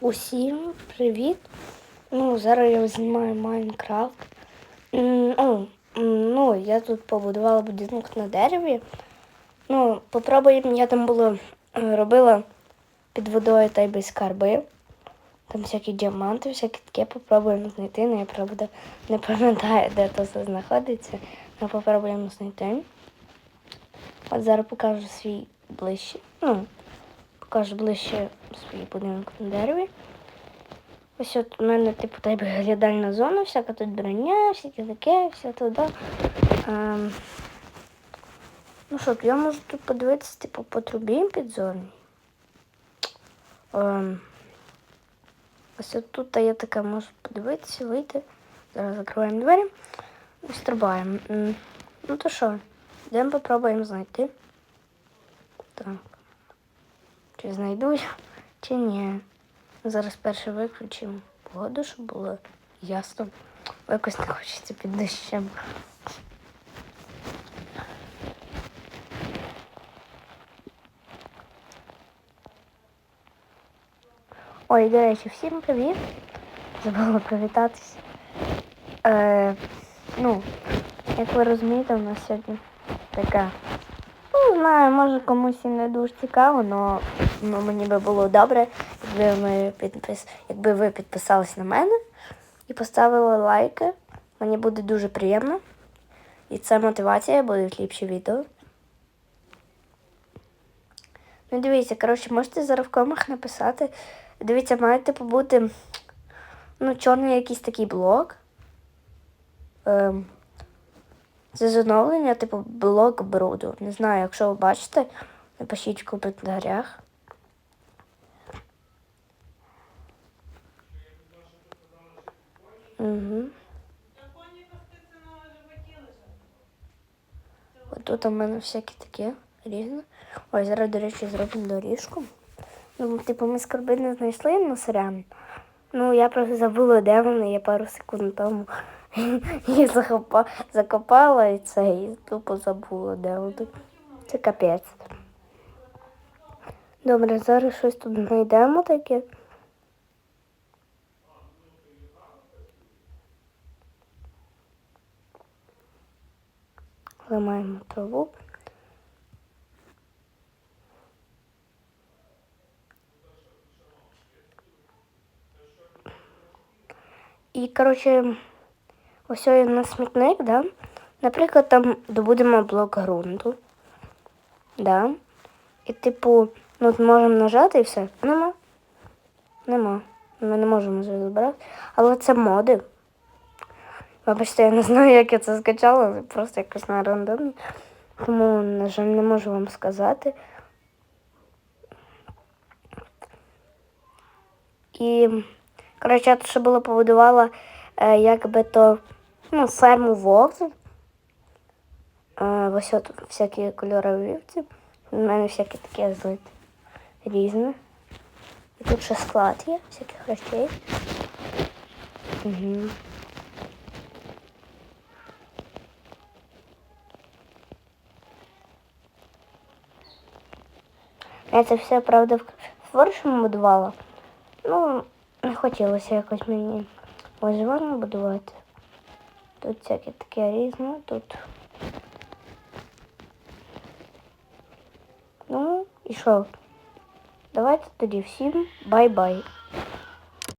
Усім привіт! Ну, зараз я знімаю Майнкрафт. Ну, ну, я тут побудувала будинок на дереві. Ну, попробуємо, я там було е, робила під водою та й без скарби. Там всякі діаманти, всяке таке попробуємо знайти. Ну, я правда не пам'ятаю, де то все знаходиться. але попробуємо знайти. От зараз покажу свій ближче. Ну, покажу ближче свій будинок на дереві. Ось от у мене, типу, та глядальна зона, всяка тут броня, всяке таке, все туди. Ем, ну що, я можу тут подивитися, типу, по трубі підзорній. Ем, ось от тут я така можу подивитися, вийти. Зараз закриваємо двері і стрибаємо. Ну то що, йдемо попробуємо знайти. Так. Чи знайду чи ні. Зараз перше виключимо погоду, щоб було ясно. Якось не хочеться під дощем. Ой, до речі, всім привіт. Забула привітатися. Е, ну, як ви розумієте, у нас сьогодні така. Ну, знаю, може комусь і не дуже цікаво, але ну, мені би було добре, якби, ми підпис... якби ви підписались на мене і поставили лайки. Мені буде дуже приємно. І це мотивація, будуть ліпші відео. Ну, дивіться, коротше, можете зараз в комах написати. Дивіться, має типу бути ну, чорний якийсь такий блок. Ем, це з типу, блок бруду. Не знаю, якщо ви бачите, напишіть в коментарях. Угу. Тут у мене всякі такі різні. Ой, зараз, до речі, зроблю доріжку. Ну, типу, ми скарби не знайшли, ну сорян. Ну, я просто забула, де вони, я пару секунд тому її закопала і це, і тупо забула, де вони. Це капець. Добре, зараз щось тут знайдемо таке. Ламаємо траву. І, коротше, ось є на смітник, да? Наприклад, там добудемо блок ґрунту. Да? І, типу, ну, от можемо нажати і все. Нема. Нема. Ми не можемо забрати. Але це моди. Вибачте, я не знаю, як я це скачала, просто якось на рандомі. Тому, на жаль, не можу вам сказати. І, коротше, я тут ще було побудувала, е, якби то ну, ферму вовк. Е, ось от всякі кольорові вівці. У мене всякі такі знаєте, різні. І тут ще склад є, всяких речей. Угу. Це все, правда, в творчому будувала. Ну, не хотілося якось мені виживання будувати. Тут всяке таке різне, тут. Ну, і що? Давайте тоді всім бай-бай.